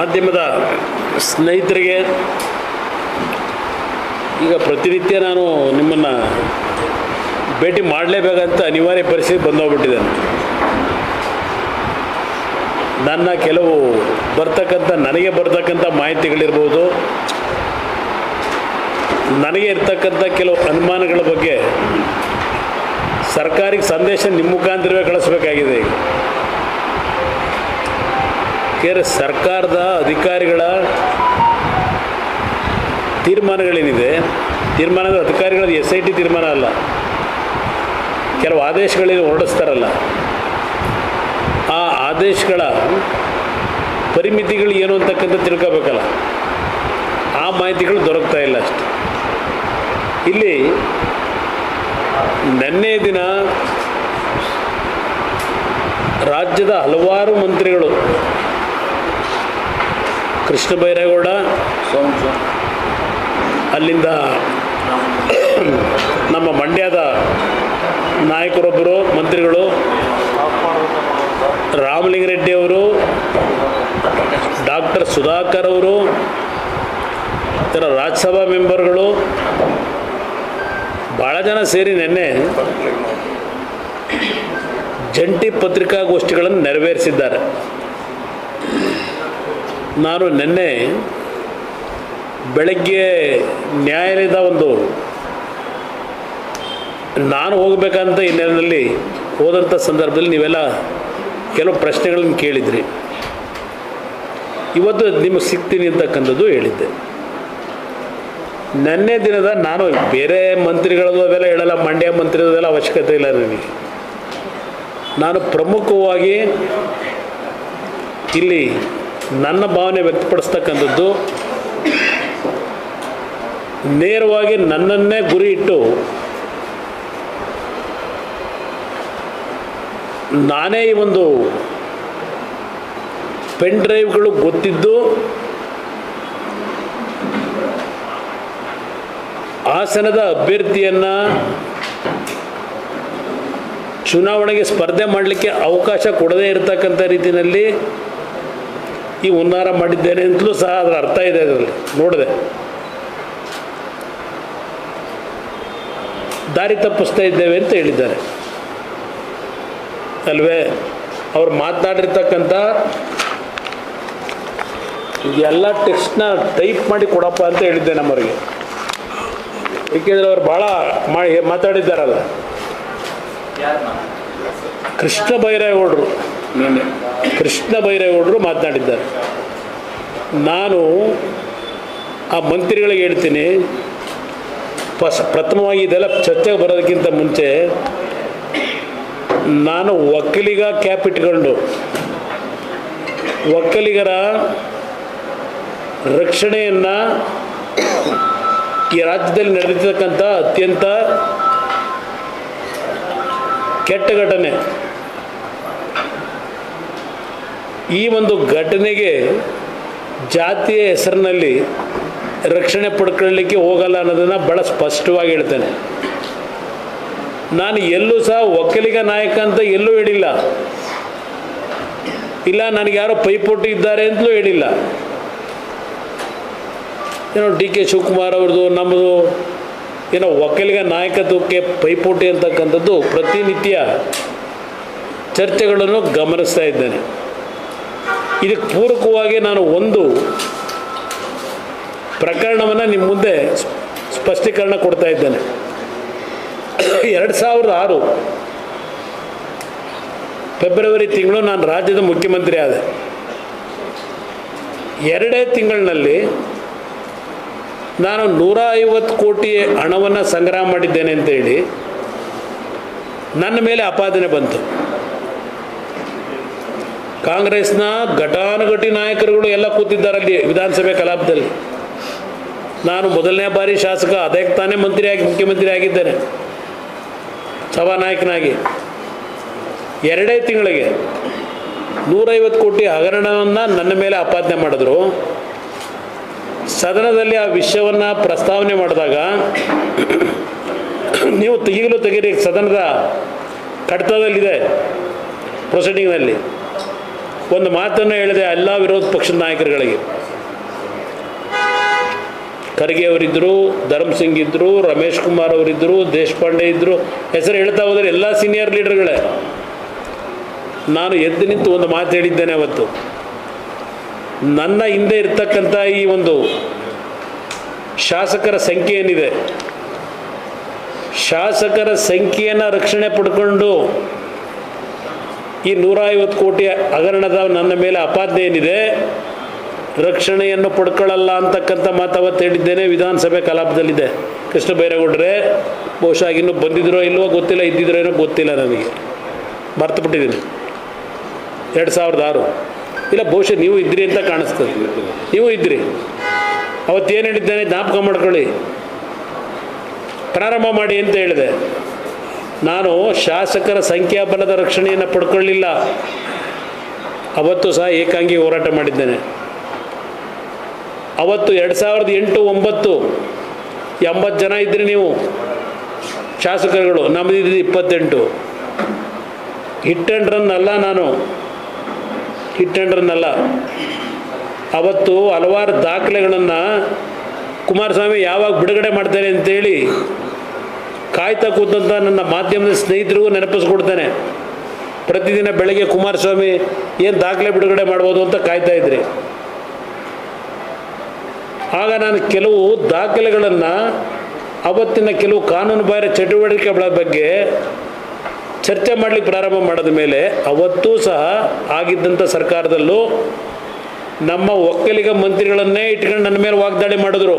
ಮಾಧ್ಯಮದ ಸ್ನೇಹಿತರಿಗೆ ಈಗ ಪ್ರತಿನಿತ್ಯ ನಾನು ನಿಮ್ಮನ್ನು ಭೇಟಿ ಮಾಡಲೇಬೇಕಂತ ಅನಿವಾರ್ಯ ಪರಿಸ್ಥಿತಿ ಬಂದೋಗ್ಬಿಟ್ಟಿದೆ. ನನ್ನ ಕೆಲವು ಬರ್ತಕ್ಕಂಥ, ನನಗೆ ಬರ್ತಕ್ಕಂಥ ಮಾಹಿತಿಗಳಿರ್ಬೋದು, ನನಗೆ ಇರ್ತಕ್ಕಂಥ ಕೆಲವು ಅನುಮಾನಗಳ ಬಗ್ಗೆ ಸರ್ಕಾರಿಗೆ ಸಂದೇಶ ನಿಮ್ಮ ಮುಖಾಂತರವೇ ಕಳಿಸ್ಬೇಕಾಗಿದೆ ಈಗ. ಕೇರೆ ಸರ್ಕಾರದ ಅಧಿಕಾರಿಗಳ ತೀರ್ಮಾನಗಳೇನಿದೆ? ತೀರ್ಮಾನದ ಅಧಿಕಾರಿಗಳ ಎಸ್ ಐ ಟಿ ತೀರ್ಮಾನ ಅಲ್ಲ. ಕೆಲವು ಆದೇಶಗಳೇನು ಹೊರಡಿಸ್ತಾರಲ್ಲ. ಆ ಆದೇಶಗಳ ಪರಿಮಿತಿಗಳು ಏನು ಅಂತಕ್ಕಂಥ ತಿಳ್ಕೋಬೇಕಲ್ಲ. ಆ ಮಾಹಿತಿಗಳು ದೊರಕ್ತಾ ಇಲ್ಲ ಅಷ್ಟೆ. ಇಲ್ಲಿ ನಿನ್ನೆ ದಿನ ರಾಜ್ಯದ ಹಲವಾರು ಮಂತ್ರಿಗಳು ಕೃಷ್ಣ ಬೈರೇಗೌಡ ಅಲ್ಲಿಂದ ನಮ್ಮ ಮಂಡ್ಯದ ನಾಯಕರೊಬ್ಬರು, ಮಂತ್ರಿಗಳು ರಾಮಲಿಂಗರೆಡ್ಡಿ ಅವರು, ಡಾಕ್ಟರ್ ಸುಧಾಕರ್ ಅವರು, ಇತರ ರಾಜ್ಯಸಭಾ ಮೆಂಬರ್ಗಳು ಭಾಳ ಜನ ಸೇರಿ ನಿನ್ನೆ ಜಂಟಿ ಪತ್ರಿಕಾಗೋಷ್ಠಿಗಳನ್ನು ನೆರವೇರಿಸಿದ್ದಾರೆ. ನಾನು ನಿನ್ನೆ ಬೆಳಗ್ಗೆ ನ್ಯಾಯಾಲಯದ ಒಂದು ನಾನು ಹೋಗಬೇಕಂತ ಹಿನ್ನೆಲೆಯಲ್ಲಿ ಹೋದಂಥ ಸಂದರ್ಭದಲ್ಲಿ ನೀವೆಲ್ಲ ಕೆಲವು ಪ್ರಶ್ನೆಗಳನ್ನು ಕೇಳಿದ್ರಿ. ಇವತ್ತು ನಿಮಗೆ ಸಿಗ್ತೀನಿ ಅಂತಕ್ಕಂಥದ್ದು ಹೇಳಿದ್ದೆ. ನೆನ್ನೆ ದಿನದ ನಾನು ಬೇರೆ ಮಂತ್ರಿಗಳದ್ದು ಅವೆಲ್ಲ ಹೇಳಲ್ಲ, ಮಂಡ್ಯ ಮಂತ್ರಿಗಳದೆಲ್ಲ ಅವಶ್ಯಕತೆ ಇಲ್ಲ ನನಗೆ. ನಾನು ಪ್ರಮುಖವಾಗಿ ಇಲ್ಲಿ ನನ್ನ ಭಾವನೆ ವ್ಯಕ್ತಪಡಿಸ್ತಕ್ಕಂಥದ್ದು, ನೇರವಾಗಿ ನನ್ನನ್ನೇ ಗುರಿ ಇಟ್ಟು ನಾನೇ ಈ ಒಂದು ಪೆನ್ ಡ್ರೈವ್ಗಳು ಗೊತ್ತಿದ್ದು, ಹಾಸನದ ಅಭ್ಯರ್ಥಿಯನ್ನು ಚುನಾವಣೆಗೆ ಸ್ಪರ್ಧೆ ಮಾಡಲಿಕ್ಕೆ ಅವಕಾಶ ಕೊಡದೇ ಇರತಕ್ಕಂಥ ರೀತಿಯಲ್ಲಿ ಈ ಉನ್ನಾರ ಮಾಡಿದ್ದೇನೆ ಅಂತಲೂ ಸಹ ಅದರ ಅರ್ಥ ಇದೆ ಅದರಲ್ಲಿ. ನೋಡಿದೆ. ದಾರಿ ತಪ್ಪಿಸ್ತಾ ಇದ್ದೇವೆ ಅಂತ ಹೇಳಿದ್ದಾರೆ. ಅಲ್ವೇ? ಅವ್ರು ಮಾತನಾಡಿರ್ತಕ್ಕಂಥ ಎಲ್ಲ ಟೆಕ್ಸ್ಟ್ನ ಟೈಪ್ ಮಾಡಿ ಕೊಡಪ್ಪ ಅಂತ ಹೇಳಿದ್ದೆ ನಮ್ಮವರಿಗೆ. ಏಕೆಂದರೆ ಅವ್ರು ಭಾಳ ಮಾಡಿ ಮಾತಾಡಿದ್ದಾರಲ್ಲ. ಕೃಷ್ಣ ಬೈರೇಗೌಡರು. ನಿನ್ನೆ ಕೃಷ್ಣ ಬೈರೇಗೌಡರು ಮಾತನಾಡಿದ್ದಾರೆ. ನಾನು ಆ ಮಂತ್ರಿಗಳಿಗೆ ಹೇಳ್ತೀನಿ ಫಸ್ ಪ್ರಥಮವಾಗಿ ಇದೆಲ್ಲ ಚರ್ಚೆಗೆ ಬರೋದಕ್ಕಿಂತ ಮುಂಚೆ ನಾನು ಒಕ್ಕಲಿಗ ಕ್ಯಾಪ್ ಇಟ್ಕೊಂಡು, ಒಕ್ಕಲಿಗರ ರಕ್ಷಣೆಯನ್ನು ಈ ರಾಜ್ಯದಲ್ಲಿ ನಡೆದಿರ್ತಕ್ಕಂಥ ಅತ್ಯಂತ ಕೆಟ್ಟ ಘಟನೆ. ಈ ಒಂದು ಘಟನೆಗೆ ಜಾತಿಯ ಹೆಸರಿನಲ್ಲಿ ರಕ್ಷಣೆ ಪಡ್ಕೊಳ್ಳಲಿಕ್ಕೆ ಹೋಗಲ್ಲ ಅನ್ನೋದನ್ನು ಭಾಳ ಸ್ಪಷ್ಟವಾಗಿ ಹೇಳ್ತೇನೆ. ನಾನು ಎಲ್ಲೂ ಸಹ ಒಕ್ಕಲಿಗ ನಾಯಕ ಅಂತ ಎಲ್ಲೂ ಹೇಳಿಲ್ಲ. ಇಲ್ಲ, ನನಗೆ ಯಾರೋ ಪೈಪೋಟಿ ಇದ್ದಾರೆ ಅಂತಲೂ ಹೇಳಿಲ್ಲ. ಏನೋ ಡಿ ಕೆ ಶಿವಕುಮಾರ್ ಅವ್ರದ್ದು, ನಮ್ಮದು ಏನೋ ಒಕ್ಕಲಿಗ ನಾಯಕತ್ವಕ್ಕೆ ಪೈಪೋಟಿ ಅಂತಕ್ಕಂಥದ್ದು ಪ್ರತಿನಿತ್ಯ ಚರ್ಚೆಗಳನ್ನು ಗಮನಿಸ್ತಾ ಇದ್ದೇನೆ. ಇದಕ್ಕೆ ಪೂರಕವಾಗಿ ನಾನು ಒಂದು ಪ್ರಕರಣವನ್ನು ನಿಮ್ಮ ಮುಂದೆ ಸ್ಪಷ್ಟೀಕರಣ ಕೊಡ್ತಾ ಇದ್ದೇನೆ. ಎರಡು ಸಾವಿರದ ಆರು ಫೆಬ್ರವರಿ ತಿಂಗಳು ನಾನು ರಾಜ್ಯದ ಮುಖ್ಯಮಂತ್ರಿ ಆದೆ. ಎರಡೇ ತಿಂಗಳಿನಲ್ಲಿ ನಾನು ನೂರ ಐವತ್ತು ಕೋಟಿ ಹಣವನ್ನು ಸಂಗ್ರಹ ಮಾಡಿದ್ದೇನೆ ಅಂತೇಳಿ ನನ್ನ ಮೇಲೆ ಆಪಾದನೆ ಬಂತು. ಕಾಂಗ್ರೆಸ್ನ ಘಟಾನುಘಟಿ ನಾಯಕರುಗಳು ಎಲ್ಲ ಕೂತಿದ್ದಾರೆ ಅಲ್ಲಿ ವಿಧಾನಸಭೆ ಕಲಾಪದಲ್ಲಿ. ನಾನು ಮೊದಲನೇ ಬಾರಿ ಶಾಸಕ ಅದಕ್ಕೆ ತಾನೇ ಮಂತ್ರಿಯಾಗಿ ಮುಖ್ಯಮಂತ್ರಿ ಆಗಿದ್ದೇನೆ. ಸಭಾನಾಯಕನಾಗಿ. ಎರಡೇ ತಿಂಗಳಿಗೆ ನೂರೈವತ್ತು ಕೋಟಿ ಹಗರಣವನ್ನು ನನ್ನ ಮೇಲೆ ಆಪಾದನೆ ಮಾಡಿದ್ರು. ಸದನದಲ್ಲಿ ಆ ವಿಷಯವನ್ನು ಪ್ರಸ್ತಾವನೆ ಮಾಡಿದಾಗ, ನೀವು ತೆಗೆಯಲು ತೆಗೀರಿ, ಸದನದ ಕಡತದಲ್ಲಿದೆ ಪ್ರೊಸೀಡಿಂಗ್ನಲ್ಲಿ. ಒಂದು ಮಾತನ್ನು ಹೇಳಿದೆ ಎಲ್ಲ ವಿರೋಧ ಪಕ್ಷದ ನಾಯಕರುಗಳಿಗೆ. ಖರ್ಗೆ ಅವರಿದ್ದರು, ಧರ್ಮ್ ಸಿಂಗ್ ಇದ್ದರು, ರಮೇಶ್ ಕುಮಾರ್ ಅವರಿದ್ದರು ದೇಶಪಾಂಡೆ ಇದ್ದರು. ಹೆಸರು ಹೇಳ್ತಾ ಹೋದರೆ ಎಲ್ಲ ಸೀನಿಯರ್ ಲೀಡರ್ಗಳೇ ನಾನು ಎದ್ದು ನಿಂತು ಒಂದು ಮಾತು ಹೇಳಿದ್ದೇನೆ ಅವತ್ತು. ನನ್ನ ಹಿಂದೆ ಇರ್ತಕ್ಕಂಥ ಈ ಒಂದು ಶಾಸಕರ ಸಂಖ್ಯೆ ಏನಿದೆ? ಶಾಸಕರ ಸಂಖ್ಯೆಯನ್ನು ರಕ್ಷಣೆ ಪಡ್ಕೊಂಡು ಈ ನೂರ ಐವತ್ತು ಕೋಟಿ ಹಗರಣದ ನನ್ನ ಮೇಲೆ ಅಪಾದ್ಯ ಏನಿದೆ? ರಕ್ಷಣೆಯನ್ನು ಪಡ್ಕೊಳ್ಳಲ್ಲ ಅಂತಕ್ಕಂಥ ಮಾತು ಅವತ್ತು ಹೇಳಿದ್ದೇನೆ. ವಿಧಾನಸಭೆ ಕಲಾಪದಲ್ಲಿದೆ. ಕೃಷ್ಣ ಬೈರೇಗೌಡ್ರೆ, ಬಹುಶಃ ಇನ್ನೂ ಬಂದಿದ್ರೋ ಇಲ್ವೋ ಗೊತ್ತಿಲ್ಲ, ಇದ್ದಿದ್ರೋ ಏನೋ ಗೊತ್ತಿಲ್ಲ ನನಗೆ. ಮರ್ತು ಬಿಟ್ಟಿದ್ದೀನಿ ಎರಡು ಸಾವಿರದ ಆರು. ಇಲ್ಲ, ಬಹುಶಃ ನೀವು ಇದ್ರಿ ಅಂತ ಕಾಣಿಸ್ತದೆ ನೀವು ಇದ್ರಿ. ಅವತ್ತೇನು ಹೇಳಿದ್ದೇನೆ, ಜ್ಞಾಪಕ ಮಾಡ್ಕೊಳ್ಳಿ. ಪ್ರಾರಂಭ ಮಾಡಿ ಅಂತ ಹೇಳಿದೆ. ನಾನು ಶಾಸಕರ ಸಂಖ್ಯಾಬಲದ ರಕ್ಷಣೆಯನ್ನು ಪಡ್ಕೊಳ್ಳಿಲ್ಲ. ಅವತ್ತು ಸಹ ಏಕಾಂಗಿ ಹೋರಾಟ ಮಾಡಿದ್ದೇನೆ. ಅವತ್ತು ಎರಡು ಸಾವಿರದ ಎಂಟು ಒಂಬತ್ತು ಎಂಬತ್ತು ಜನ ಇದ್ರಿ ನೀವು, ಶಾಸಕರುಗಳು ನಮ್ಮದಿದ್ದು ಇಪ್ಪತ್ತೆಂಟು. ಹಿಟ್ ಆ್ಯಂಡ್ ರನ್ ಅಲ್ಲ ನಾನು. ಹಿಟ್ ಆ್ಯಂಡ್ ರನ್ ಅಲ್ಲ. ಅವತ್ತು ಹಲವಾರು ದಾಖಲೆಗಳನ್ನು ಕುಮಾರಸ್ವಾಮಿ ಯಾವಾಗ ಬಿಡುಗಡೆ ಮಾಡ್ತಾರೆ ಅಂತೇಳಿ ಕಾಯ್ತಾ ಕೂತಂತ ನನ್ನ ಮಾಧ್ಯಮದ ಸ್ನೇಹಿತರಿಗೂ ನೆನಪಿಸ್ಕೊಡ್ತೇನೆ. ಪ್ರತಿದಿನ ಬೆಳಗ್ಗೆ ಕುಮಾರಸ್ವಾಮಿ ಏನು ದಾಖಲೆ ಬಿಡುಗಡೆ ಮಾಡ್ಬೋದು ಅಂತ ಕಾಯ್ತಾ ಇದ್ರಿ. ಆಗ ನಾನು ಕೆಲವು ದಾಖಲೆಗಳನ್ನು ಅವತ್ತಿನ ಕೆಲವು ಕಾನೂನು ಬಾಹಿರ ಚಟುವಟಿಕೆಗಳ ಬಗ್ಗೆ ಚರ್ಚೆ ಮಾಡಲಿಕ್ಕೆ ಪ್ರಾರಂಭ ಮಾಡಿದ ಮೇಲೆ ಅವತ್ತೂ ಸಹ ಆಗಿದ್ದಂಥ ಸರ್ಕಾರದಲ್ಲೂ ನಮ್ಮ ಒಕ್ಕಲಿಗ ಮಂತ್ರಿಗಳನ್ನೇ ಇಟ್ಕೊಂಡು ನನ್ನ ಮೇಲೆ ವಾಗ್ದಾಳಿ ಮಾಡಿದ್ರು.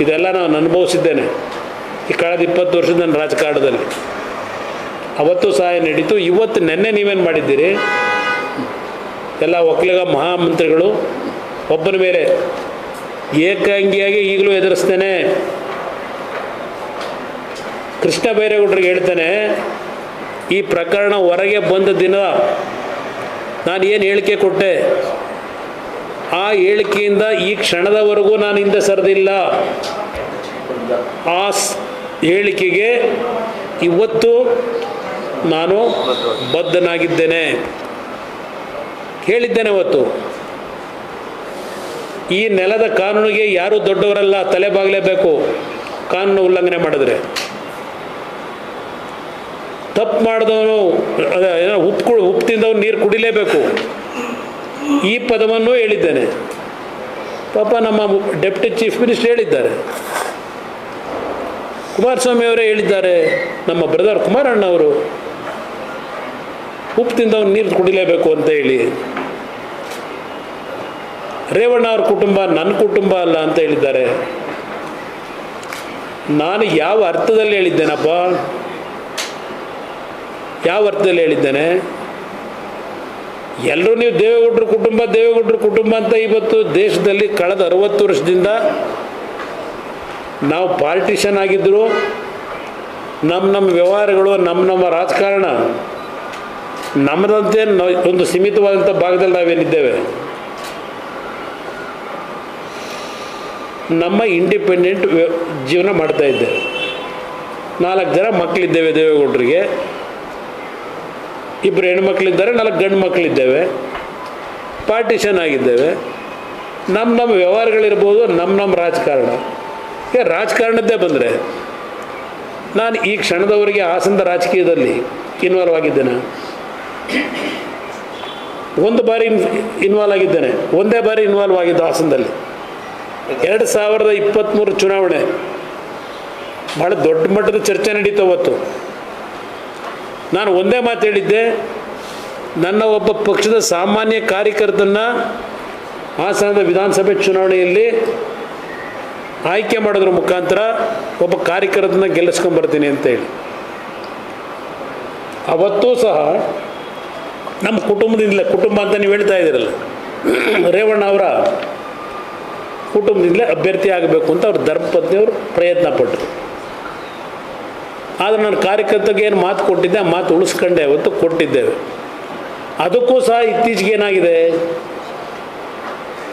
ಇದೆಲ್ಲ ನಾನು ಅನುಭವಿಸಿದ್ದೇನೆ. ಈ ಕಳೆದ ಇಪ್ಪತ್ತು ವರ್ಷದ ನನ್ನ ರಾಜಕಾರಣದಲ್ಲಿ. ಅವತ್ತು ಸಹಾಯ ನಡೀತು? ಇವತ್ತು ನೆನ್ನೆ ನೀವೇನು ಮಾಡಿದ್ದೀರಿ? ಎಲ್ಲ ಒಕ್ಕಲಿಗ ಮಹಾಮಂತ್ರಿಗಳು ಒಬ್ಬನ ಮೇಲೆ ಏಕಾಂಗಿಯಾಗಿ ಈಗಲೂ ಎದುರಿಸ್ತೇನೆ. ಕೃಷ್ಣ ಬೈರೇಗೌಡರಿಗೆ ಹೇಳ್ತೇನೆ, ಈ ಪ್ರಕರಣ ಹೊರಗೆ ಬಂದ ದಿನ ನಾನು ಏನು ಹೇಳಿಕೆ ಕೊಟ್ಟೆ? ಆ ಹೇಳಿಕೆಯಿಂದ ಈ ಕ್ಷಣದವರೆಗೂ ನಾನು ಹಿಂದೆ ಸರಿದಿಲ್ಲ. ಆ ಹೇಳಿಕೆಗೆ ಇವತ್ತು ನಾನು ಬದ್ಧನಾಗಿದ್ದೇನೆ. ಹೇಳಿದ್ದೇನೆ ಇವತ್ತು ಈ ನೆಲದ ಕಾನೂನಿಗೆ ಯಾರೂ ದೊಡ್ಡವರಲ್ಲ, ತಲೆ ಬಾಗಲೇಬೇಕು, ಕಾನೂನು ಉಲ್ಲಂಘನೆ ಮಾಡಿದ್ರೆ. ತಪ್ಪು ಮಾಡಿದವನು ಉಪ್ಪು ಉಪ್ಪು ತಿಂದವನು ನೀರು ಕುಡಿಲೇಬೇಕು. ಈ ಪದವನ್ನು ಹೇಳಿದ್ದೇನೆ. ಪಾಪ ನಮ್ಮ ಡೆಪ್ಟಿ ಚೀಫ್ ಮಿನಿಸ್ಟರ್ ಹೇಳಿದ್ದಾರೆ. ಕುಮಾರಸ್ವಾಮಿ ಅವರೇ ಹೇಳಿದ್ದಾರೆ, ನಮ್ಮ ಬ್ರದರ್ ಕುಮಾರಣ್ಣ ಅವರು ಉಪ್ಪು ನೀರು ಕುಡಿಲೇಬೇಕು ಅಂತ ಹೇಳಿ. ರೇವಣ್ಣ ಅವ್ರ ಕುಟುಂಬ ನನ್ನ ಕುಟುಂಬ ಅಲ್ಲ ಅಂತ ಹೇಳಿದ್ದಾರೆ. ನಾನು ಯಾವ ಅರ್ಥದಲ್ಲಿ ಹೇಳಿದ್ದೇನಪ್ಪ? ಯಾವ ಅರ್ಥದಲ್ಲಿ ಹೇಳಿದ್ದೇನೆ? ಎಲ್ಲರೂ ನೀವು ದೇವೇಗೌಡರ ಕುಟುಂಬ ದೇವೇಗೌಡರ ಕುಟುಂಬ ಅಂತ ಇವತ್ತು ದೇಶದಲ್ಲಿ ಕಳೆದ ಅರವತ್ತು ವರ್ಷದಿಂದ ನಾವು ಪಾರ್ಟಿಷನ್ ಆಗಿದ್ದರು ನಮ್ಮ ನಮ್ಮ ವ್ಯವಹಾರಗಳು ನಮ್ಮ ನಮ್ಮ ರಾಜಕಾರಣ ನಮ್ಮದಂತೆ ಒಂದು ಸೀಮಿತವಾದಂಥ ಭಾಗದಲ್ಲಿ ನಾವೇನಿದ್ದೇವೆ. ನಮ್ಮ ಇಂಡಿಪೆಂಡೆಂಟ್ ಜೀವನ ಮಾಡ್ತಾ ಇದ್ದೇವೆ ನಾಲ್ಕು ಜನ ಮಕ್ಕಳಿದ್ದೇವೆ ದೇವೇಗೌಡರಿಗೆ. ಇಬ್ಬರು ಹೆಣ್ಮಕ್ಳಿದ್ದಾರೆ, ನಾಲ್ಕು ಗಂಡು ಮಕ್ಕಳಿದ್ದೇವೆ ಪಾರ್ಟಿಷನ್ ಆಗಿದ್ದೇವೆ. ನಮ್ಮ ನಮ್ಮ ವ್ಯವಹಾರಗಳಿರ್ಬೋದು ನಮ್ಮ ನಮ್ಮ ರಾಜಕಾರಣ. ಏ, ರಾಜಕಾರಣದ್ದೇ ಬಂದರೆ, ನಾನು ಈ ಕ್ಷಣದವರೆಗೆ ಹಾಸನದ ರಾಜಕೀಯದಲ್ಲಿ ಇನ್ವಾಲ್ವ್ ಆಗಿದ್ದೇನೆ. ಒಂದು ಬಾರಿ ಇನ್ವಾಲ್ವ್ ಆಗಿದ್ದೇನೆ. ಒಂದೇ ಬಾರಿ ಇನ್ವಾಲ್ವ್ ಆಗಿದ್ದು ಹಾಸನದಲ್ಲಿ ಎರಡು ಸಾವಿರದ ಇಪ್ಪತ್ತ್ಮೂರು ಚುನಾವಣೆ. ಭಾಳ ದೊಡ್ಡ ಮಟ್ಟದ ಚರ್ಚೆ ನಡೀತು ಅವತ್ತು. ನಾನು ಒಂದೇ ಮಾತು ಹೇಳಿದ್ದೆ, ನನ್ನ ಒಬ್ಬ ಪಕ್ಷದ ಸಾಮಾನ್ಯ ಕಾರ್ಯಕರ್ತನ ಹಾಸನದ ವಿಧಾನಸಭೆ ಚುನಾವಣೆಯಲ್ಲಿ ಆಯ್ಕೆ ಮಾಡೋದ್ರ ಮುಖಾಂತರ ಒಬ್ಬ ಕಾರ್ಯಕರ್ತನ ಗೆಲ್ಲಿಸ್ಕೊಂಬರ್ತೀನಿ ಅಂತೇಳಿ ಅವತ್ತೂ ಸಹ ನಮ್ಮ ಕುಟುಂಬದಿಂದಲೇ, ಕುಟುಂಬ ಅಂತ ನೀವು ಹೇಳ್ತಾ ಇದ್ದೀರಲ್ಲ, ರೇವಣ್ಣ ಅವರ ಕುಟುಂಬದಿಂದಲೇ ಅಭ್ಯರ್ಥಿ ಆಗಬೇಕು ಅಂತ ಅವ್ರ ಧರ್ಮಪತ್ನಿಯವರು ಪ್ರಯತ್ನ ಪಟ್ಟರು. ಆದರೆ ನಾನು ಕಾರ್ಯಕರ್ತರಿಗೆ ಏನು ಮಾತು ಕೊಟ್ಟಿದ್ದೆ, ಆ ಮಾತು ಉಳಿಸ್ಕೊಂಡೆ, ಅವತ್ತು ಕೊಟ್ಟಿದ್ದೇವೆ. ಅದಕ್ಕೂ ಸಹ ಇತ್ತೀಚೆಗೆ ಏನಾಗಿದೆ?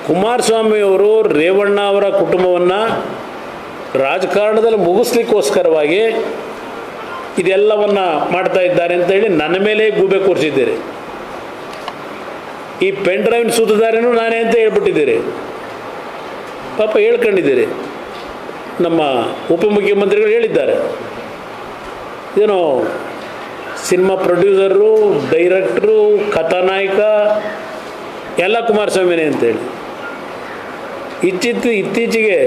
ಕುಮಾರಸ್ವಾಮಿಯವರು ರೇವಣ್ಣ ಅವರ ಕುಟುಂಬವನ್ನು ರಾಜಕಾರಣದಲ್ಲಿ ಮುಗಿಸ್ಲಿಕ್ಕೋಸ್ಕರವಾಗಿ ಇದೆಲ್ಲವನ್ನು ಮಾಡ್ತಾ ಇದ್ದಾರೆ ಅಂತ ಹೇಳಿ ನನ್ನ ಮೇಲೆ ಗೂಬೆ ಕೂರಿಸಿದ್ದೀರಿ. ಈ ಪೆನ್ ಡ್ರೈವಿನ ಸೂತದಾರನೂ ನಾನೇ ಅಂತ ಹೇಳ್ಬಿಟ್ಟಿದ್ದೀರಿ. ಪಾಪ ಹೇಳ್ಕೊಂಡಿದ್ದೀರಿ. ನಮ್ಮ ಉಪಮುಖ್ಯಮಂತ್ರಿಗಳು ಹೇಳಿದ್ದಾರೆ. ಏನೋ ಸಿನಿಮಾ ಪ್ರೊಡ್ಯೂಸರು ಡೈರೆಕ್ಟ್ರು ಕಥಾನಾಯಕ, ಎಲ್ಲ ಕುಮಾರಸ್ವಾಮಿನೇ ಅಂತೇಳಿ. ಇಚ್ಚಿತ್ ಇತ್ತೀಚೆಗೆ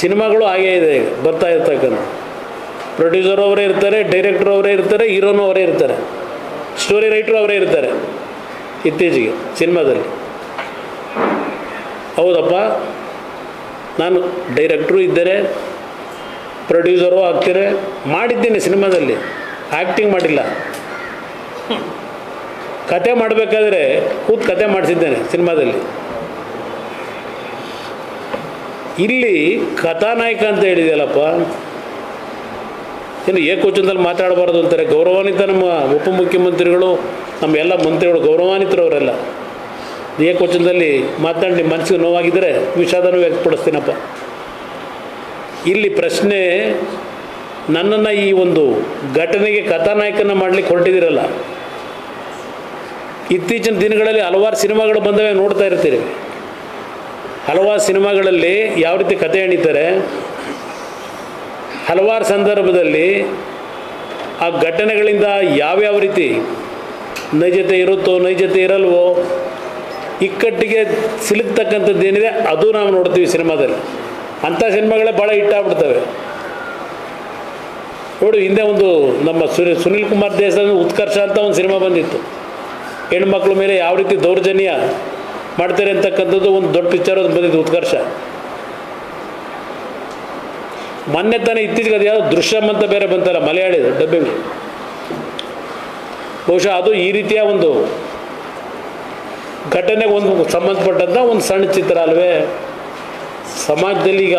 ಸಿನಿಮಾಗಳು ಹಾಗೇ ಇದೆ ಬರ್ತಾ ಇರ್ತಕ್ಕಂಥ. ಪ್ರೊಡ್ಯೂಸರ್ ಅವರೇ ಇರ್ತಾರೆ ಡೈರೆಕ್ಟರ್ ಅವರೇ ಇರ್ತಾರೆ ಹೀರೋನು ಅವರೇ ಇರ್ತಾರೆ. ಸ್ಟೋರಿ ರೈಟ್ರು ಅವರೇ ಇರ್ತಾರೆ, ಇತ್ತೀಚೆಗೆ, ಸಿನಿಮಾದಲ್ಲಿ. ಹೌದಪ್ಪ. ನಾನು ಡೈರೆಕ್ಟ್ರು ಇದ್ದರೆ ಪ್ರೊಡ್ಯೂಸರು ಆಗ್ತೀರಿ ಮಾಡಿದ್ದೀನಿ ಸಿನಿಮಾದಲ್ಲಿ. ಆ್ಯಕ್ಟಿಂಗ್ ಮಾಡಿಲ್ಲ. ಕತೆ ಮಾಡಬೇಕಾದ್ರೆ ಕೂತ್ ಕತೆ ಮಾಡಿಸಿದ್ದೇನೆ ಸಿನಿಮಾದಲ್ಲಿ. ಇಲ್ಲಿ ಕಥಾನಾಯಕ ಅಂತ ಹೇಳಿದೆಯಲ್ಲಪ್ಪ ಏನು ಏಕವಚನದಲ್ಲಿ ಮಾತಾಡಬಾರ್ದು ಅಂತಾರೆ. ಗೌರವಾನ್ವಿತ ನಮ್ಮ ಉಪಮುಖ್ಯಮಂತ್ರಿಗಳು ನಮ್ಮ ಎಲ್ಲ ಮಂತ್ರಿಗಳು ಗೌರವಾನ್ವಿತರವರೆಲ್ಲ. ಏಕವಚನದಲ್ಲಿ ಮಾತಾಡಿ ಮನಸ್ಸಿಗೆ ನೋವಾಗಿದ್ದರೆ ವಿಷಾದನೂ ವ್ಯಕ್ತಪಡಿಸ್ತೀನಪ್ಪ. ಇಲ್ಲಿ ಪ್ರಶ್ನೆ, ನನ್ನನ್ನು ಈ ಒಂದು ಘಟನೆಗೆ ಕಥಾನಾಯಕನ ಮಾಡಲಿಕ್ಕೆ ಹೊರಟಿದ್ದೀರಲ್ಲ. ಇತ್ತೀಚಿನ ದಿನಗಳಲ್ಲಿ ಹಲವಾರು ಸಿನಿಮಾಗಳು ಬಂದವೆ ನೋಡ್ತಾ ಇರ್ತೀರಿ. ಹಲವಾರು ಸಿನಿಮಾಗಳಲ್ಲಿ ಯಾವ ರೀತಿ ಕತೆ ಎಣಿತಾರೆ, ಹಲವಾರು ಸಂದರ್ಭದಲ್ಲಿ ಆ ಘಟನೆಗಳಿಂದ ಯಾವ್ಯಾವ ರೀತಿ ನೈಜತೆ ಇರುತ್ತೋ, ನೈಜತೆ ಇರಲ್ವೋ, ಇಕ್ಕಟ್ಟಿಗೆ ಸಿಲುಕ್ತಕ್ಕಂಥದ್ದು ಏನಿದೆ ಅದು ನಾವು ನೋಡ್ತೀವಿ ಸಿನಿಮಾದಲ್ಲಿ. ಅಂಥ ಸಿನಿಮಾಗಳೇ ಭಾಳ ಹಿಟ್ಟಾಗ್ಬಿಡ್ತವೆ ನೋಡು, ಹಿಂದೆ ಒಂದು ನಮ್ಮ ಸುನಿ ಸುನಿಲ್ ಕುಮಾರ್ ದೇಸಾಯಿ ಉತ್ಕರ್ಷ ಅಂತ ಒಂದು ಸಿನಿಮಾ ಬಂದಿತ್ತು. ಹೆಣ್ಮಕ್ಳ ಮೇಲೆ ಯಾವ ರೀತಿ ದೌರ್ಜನ್ಯ ಮಾಡ್ತಾರೆ ಅಂತಕ್ಕಂಥದ್ದು ಒಂದು ದೊಡ್ಡ ಪಿಕ್ಚರ್ ಅದು ಬಂದಿತ್ತು ಉತ್ಕರ್ಷ. ಮೊನ್ನೆ ತಾನೇ ಇತ್ತೀಚೆಗೆ ಅದು ಯಾವುದು ದೃಶ್ಯಂ ಅಂತ ಬೇರೆ ಬಂತಲ್ಲ, ಮಲಯಾಳಿದು ಡಬ್ಬಿಂಗ್ ಬಹುಶಃ ಅದು ಈ ರೀತಿಯ ಒಂದು ಘಟನೆಗೆ ಒಂದು ಸಂಬಂಧಪಟ್ಟಂಥ ಒಂದು ಸಣ್ಣ ಚಿತ್ರ ಅಲ್ವೇ? ಸಮಾಜದಲ್ಲಿ ಈಗ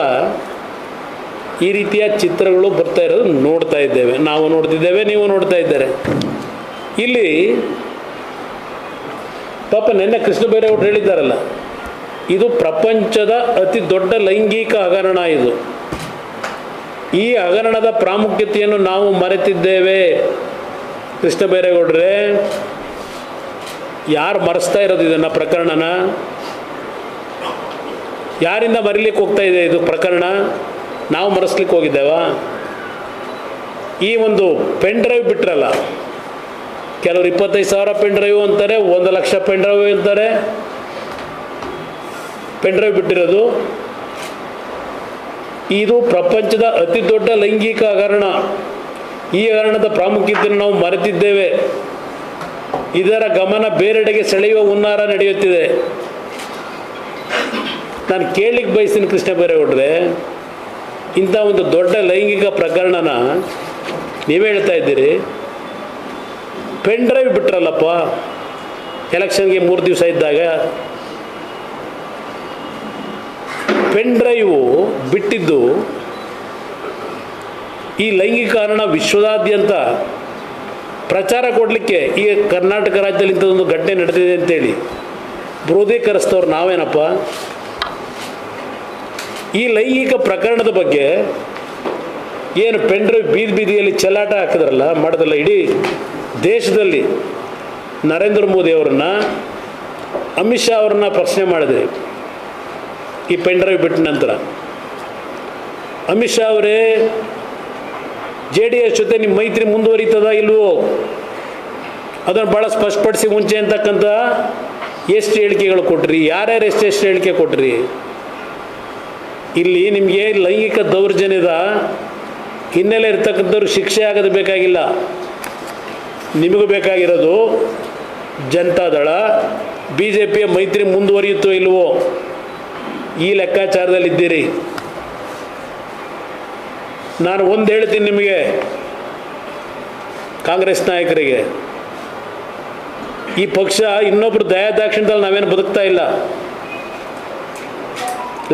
ಈ ರೀತಿಯ ಚಿತ್ರಗಳು ಬರ್ತಾ ಇರೋದು ನೋಡ್ತಾ ಇದ್ದೇವೆ. ನಾವು ನೋಡ್ತಿದ್ದೇವೆ, ನೀವು ನೋಡ್ತಾ ಇದ್ದಾರೆ. ಇಲ್ಲಿ ಪಾಪ ನಿನ್ನೆ ಕೃಷ್ಣ ಬೈರೇಗೌಡರು ಹೇಳಿದ್ದಾರಲ್ಲ, ಇದು ಪ್ರಪಂಚದ ಅತಿ ದೊಡ್ಡ ಲೈಂಗಿಕ ಹಗರಣ ಇದು. ಈ ಹಗರಣದ ಪ್ರಾಮುಖ್ಯತೆಯನ್ನು ನಾವು ಮರೆತಿದ್ದೇವೆ. ಕೃಷ್ಣ ಬೈರೇಗೌಡ್ರೆ ಯಾರು ಮರೆಸ್ತಾ ಇರೋದು ಇದನ್ನು ಪ್ರಕರಣನ? ಯಾರಿಂದ ಮರಿಲಿಕ್ಕೆ ಹೋಗ್ತಾ ಇದೆ ಇದು ಪ್ರಕರಣ? ನಾವು ಮರೆಸ್ಲಿಕ್ಕೆ ಹೋಗಿದ್ದೇವಾ? ಈ ಒಂದು ಪೆನ್ ಡ್ರೈವ್ ಬಿಟ್ರಲ್ಲ. ಕೆಲವರು ಇಪ್ಪತ್ತೈದು ಸಾವಿರ ಪೆನ್ ಡ್ರೈವ್ ಅಂತಾರೆ, ಒಂದು ಲಕ್ಷ ಪೆನ್ ಡ್ರೈವ್ ಅಂತಾರೆ. ಪೆನ್ ಡ್ರೈವ್ ಬಿಟ್ಟಿರೋದು. ಇದು ಪ್ರಪಂಚದ ಅತಿ ದೊಡ್ಡ ಲೈಂಗಿಕ ಹಗರಣ. ಈ ಹಗರಣದ ಪ್ರಾಮುಖ್ಯತೆಯನ್ನು ನಾವು ಮರೆತಿದ್ದೇವೆ. ಇದರ ಗಮನ ಬೇರೆಡೆಗೆ ಸೆಳೆಯುವ ಹುನ್ನಾರ ನಡೆಯುತ್ತಿದೆ. ನಾನು ಕೇಳಲಿಕ್ಕೆ ಬಯಸ್ತೀನಿ ಕೃಷ್ಣ ಬೈರೇಗೌಡ್ರೆ ಇಂಥ ಒಂದು ದೊಡ್ಡ ಲೈಂಗಿಕ ಪ್ರಕರಣನ ನೀವೇ ಹೇಳ್ತಾ ಇದ್ದೀರಿ. ಪೆನ್ ಡ್ರೈವ್ ಬಿಟ್ರಲ್ಲಪ್ಪ, ಎಲೆಕ್ಷನ್ಗೆ ಮೂರು ದಿವಸ ಇದ್ದಾಗ. ಪೆನ್ ಡ್ರೈವು ಬಿಟ್ಟಿದ್ದು ಈ ಲೈಂಗಿಕ ಕಾರಣ ವಿಶ್ವದಾದ್ಯಂತ ಪ್ರಚಾರ ಕೊಡಲಿಕ್ಕೆ ಈ ಕರ್ನಾಟಕ ರಾಜ್ಯದಲ್ಲಿ ಇಂಥದ್ದೊಂದು ಘಟನೆ ನಡೆದಿದೆ ಅಂತೇಳಿ. ಬೃಹದೀಕರಿಸ್ತವ್ರು ನಾವೇನಪ್ಪ? ಈ ಲೈಂಗಿಕ ಪ್ರಕರಣದ ಬಗ್ಗೆ ಏನು ಪೆನ್ ಡ್ರೈವ್ ಬೀದಿ ಬೀದಿಯಲ್ಲಿ ಚೆಲ್ಲಾಟ ಹಾಕಿದ್ರಲ್ಲ ಮಾಡಿದ್ರಲ್ಲ ಇಡೀ ದೇಶದಲ್ಲಿ ನರೇಂದ್ರ ಮೋದಿ ಅವ್ರನ್ನ, ಅಮಿತ್ ಶಾ ಅವ್ರನ್ನ ಪ್ರಶ್ನೆ ಮಾಡಿದ್ರಿ ಈ ಪೆನ್ ಡ್ರೈವ್ ಬಿಟ್ಟ ನಂತರ. ಅಮಿತ್ ಶಾ ಅವರೇ, ಜೆ ಡಿ ಎಸ್ ಜೊತೆ ನಿಮ್ಮ ಮೈತ್ರಿ ಮುಂದುವರಿತದ ಇಲ್ವೋ? ಅದನ್ನು ಭಾಳ ಸ್ಪಷ್ಟಪಡಿಸಿ ಮುಂಚೆ ಅಂತಕ್ಕಂಥ ಎಷ್ಟು ಹೇಳಿಕೆಗಳು ಕೊಟ್ರಿ, ಯಾರ್ಯಾರು ಎಷ್ಟೆಷ್ಟು ಹೇಳಿಕೆ ಕೊಟ್ರಿ? ಇಲ್ಲಿ ನಿಮಗೆ ಲೈಂಗಿಕ ದೌರ್ಜನ್ಯದ ಹಿನ್ನೆಲೆ ಇರ್ತಕ್ಕಂಥವ್ರು ಶಿಕ್ಷೆ ಆಗೋದು ಬೇಕಾಗಿಲ್ಲ. ನಿಮಗೂ ಬೇಕಾಗಿರೋದು ಜನತಾದಳ ಬಿ ಜೆ ಪಿಯ ಮೈತ್ರಿ ಮುಂದುವರಿಯುತ್ತೋ ಇಲ್ವೋ ಈ ಲೆಕ್ಕಾಚಾರದಲ್ಲಿದ್ದೀರಿ ನಾನು ಒಂದು ಹೇಳ್ತೀನಿ ನಿಮಗೆ, ಕಾಂಗ್ರೆಸ್ ನಾಯಕರಿಗೆ. ಈ ಪಕ್ಷ ಇನ್ನೊಬ್ಬರು ದಯಾದಾಕ್ಷಿಣ್ಯದಲ್ಲಿ ನಾವೇನು ಬದುಕ್ತಾ ಇಲ್ಲ.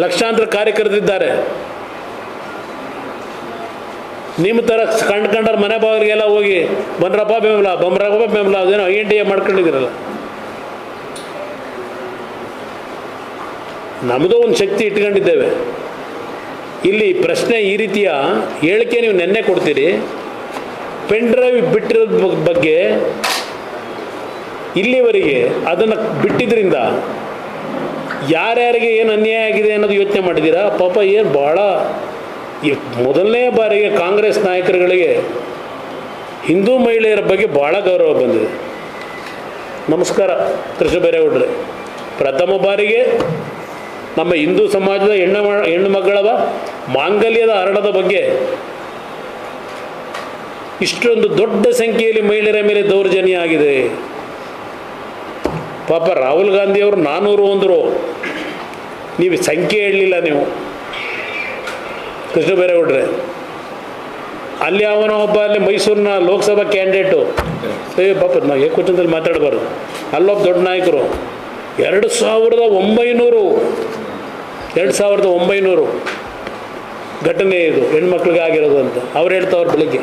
ಲಕ್ಷಾಂತರ ಕಾರ್ಯಕರ್ತರಿದ್ದಾರೆ. ನಿಮ್ಮ ಥರ ಕಂಡು ಕಂಡರ ಮನೆ ಬಾಗಿಲಿಗೆಲ್ಲ ಹೋಗಿ, ಬಂದ್ರಪ್ಪ ಬೆಂಬಲ ಬಂಬ್ರಪ್ಪ ಬೆಂಬಲ, ಅದೇನೋ ಐ ಎನ್ ಡಿ ಎ ಮಾಡ್ಕೊಂಡಿದ್ದೀರಲ್ಲ. ನಮ್ಮದು ಒಂದು ಶಕ್ತಿ ಇಟ್ಕೊಂಡಿದ್ದೇವೆ. ಇಲ್ಲಿ ಪ್ರಶ್ನೆ ಈ ರೀತಿಯ ಹೇಳಿಕೆ ನೀವು ನೆನ್ನೆ ಕೊಡ್ತೀರಿ. ಪೆನ್ ಡ್ರೈವ್ ಬಿಟ್ಟಿರೋದ್ ಬಗ್ಗೆ ಇಲ್ಲಿವರೆಗೆ ಅದನ್ನು ಬಿಟ್ಟಿದ್ರಿಂದ ಯಾರ್ಯಾರಿಗೆ ಏನು ಅನ್ಯಾಯ ಆಗಿದೆ ಅನ್ನೋದು ಯೋಚನೆ ಮಾಡಿದ್ದೀರಾ? ಪಾಪ ಏನು ಭಾಳ ಈ ಮೊದಲನೇ ಬಾರಿಗೆ ಕಾಂಗ್ರೆಸ್ ನಾಯಕರುಗಳಿಗೆ ಹಿಂದೂ ಮಹಿಳೆಯರ ಬಗ್ಗೆ ಭಾಳ ಗೌರವ ಬಂದಿದೆ. ನಮಸ್ಕಾರ, ಕೃಷ್ಣ ಬೈರೇಗೌಡ್ರೆ. ಪ್ರಥಮ ಬಾರಿಗೆ ನಮ್ಮ ಹಿಂದೂ ಸಮಾಜದ ಹೆಣ್ಣು ಹೆಣ್ಣು ಮಕ್ಕಳದ ಮಾಂಗಲ್ಯದ ಹರಣದ ಬಗ್ಗೆ ಇಷ್ಟೊಂದು ದೊಡ್ಡ ಸಂಖ್ಯೆಯಲ್ಲಿ ಮಹಿಳೆಯರ ಮೇಲೆ ದೌರ್ಜನ್ಯ ಆಗಿದೆ. ಪಾಪ ರಾಹುಲ್ ಗಾಂಧಿಯವರು ನಾನ್ನೂರು ಅಂದರು ನೀವು ಸಂಖ್ಯೆ ಹೇಳಲಿಲ್ಲ ನೀವು. ಕೃಷ್ಣ ಬೈರೇಗೌಡ್ರೆ, ಅಲ್ಲಿ ಅವನ ಒಬ್ಬ, ಅಲ್ಲಿ ಮೈಸೂರಿನ ಲೋಕಸಭಾ ಕ್ಯಾಂಡಿಡೇಟು. ಏ, ಪಾಪ ನಾವು ಏಕವಚನದಲ್ಲಿ ಮಾತಾಡಬಾರ್ದು. ಅಲ್ಲೊಬ್ಬ ದೊಡ್ಡ ನಾಯಕರು. ಎರಡು ಸಾವಿರದ ಒಂಬೈನೂರು. ಎರಡು ಸಾವಿರದ ಒಂಬೈನೂರು ಘಟನೆ ಇದು, ಹೆಣ್ಮಕ್ಳಿಗೆ ಆಗಿರೋದು ಅಂತ. ಅವ್ರು ಹೇಳ್ತಾವ್ರು ಬೆಳಿಗ್ಗೆ.